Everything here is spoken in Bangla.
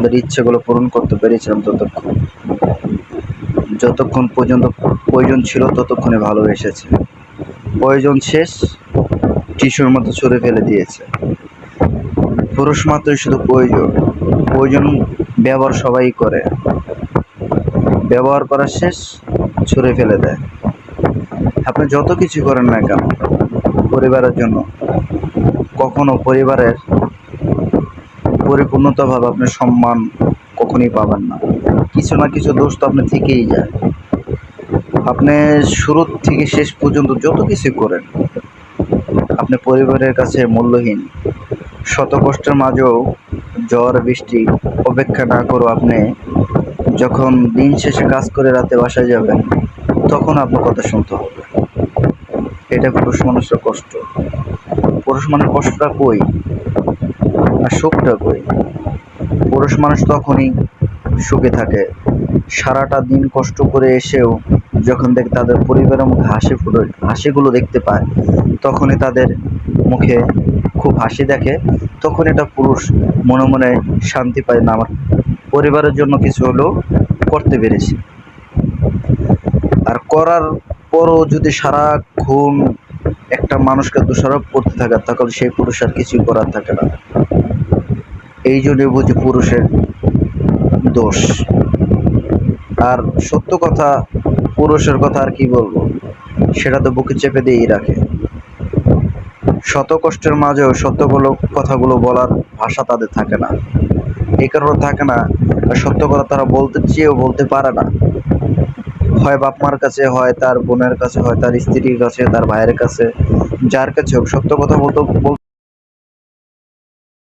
আমাদের ইচ্ছেগুলো পূরণ করতে পেরেছিলাম ততক্ষণ। যতক্ষণ পর্যন্ত প্রয়োজন ছিল ততক্ষণে ভালোবেসেছে প্রয়োজন শেষ, টিস্যুর মতো ছুঁড়ে ফেলে দিয়েছে। পুরুষ মাত্রই শুধু প্রয়োজন। প্রয়োজন ব্যবহার সবাই করে। ব্যবহার করা শেষ, ছুঁড়ে ফেলে দেয়। আপনি যত কিছু করেন না কেন, পরিবারের জন্য, কখনো পরিবারের পরিপূর্ণতাভাবে আপনি সম্মান কখনই পাবেন না। কিছু না কিছু দোষ তো আপনি থেকেই যায়। আপনি শুরু থেকে শেষ পর্যন্ত যত কিছু করেন, আপনি পরিবারের কাছে মূল্যহীন। শত কষ্টের মাঝেও ঝড়, বৃষ্টি অপেক্ষা না করো আপনি যখন দিন শেষে কাজ করে রাতে বাসায় যাবেন, তখন আপনার কথা শুনতে হবে। এটা পুরুষ মানুষের কষ্ট। পুরুষ মানুষের কষ্টটা কই? আর সুখটা কই? পুরুষ মানুষ তখনই সুখে থাকে। সারাটা দিন কষ্ট করে এসেও যখন দেখ তাদের পরিবারের মুখে হাসি ফুটে হাসিগুলো দেখতে পায়, তখনই তাদের মুখে খুব হাসি দেখে। তখন এটা পুরুষ মনে মনে শান্তি পায় না, আমার পরিবারের জন্য কিছু হলেও করতে পেরেছি। আর করার পরও যদি সারাক্ষণ একটা মানুষকে দোষারোপ করতে থাকে, তখন সেই পুরুষ আর কিছুই করার থাকে না। এই জন্য বুঝি পুরুষের দোষ। আর সত্য কথা, পুরুষের কথা আর কি বলব? সেটা তো বুকে চেপে দিয়েই রাখে। শত কষ্টের মাঝেও সত্যগুলো, কথাগুলো বলার ভাষা তাদের থাকে না। এই কারণে থাকে না সত্য কথা তারা বলতে, চেয়েও বলতে পারে না। হয় বাপ মার কাছে, হয় তার বোনের কাছে, হয় তার স্ত্রীর কাছে, তার ভাইয়ের কাছে, যার কাছে হোক, সত্য কথা বলতে বল-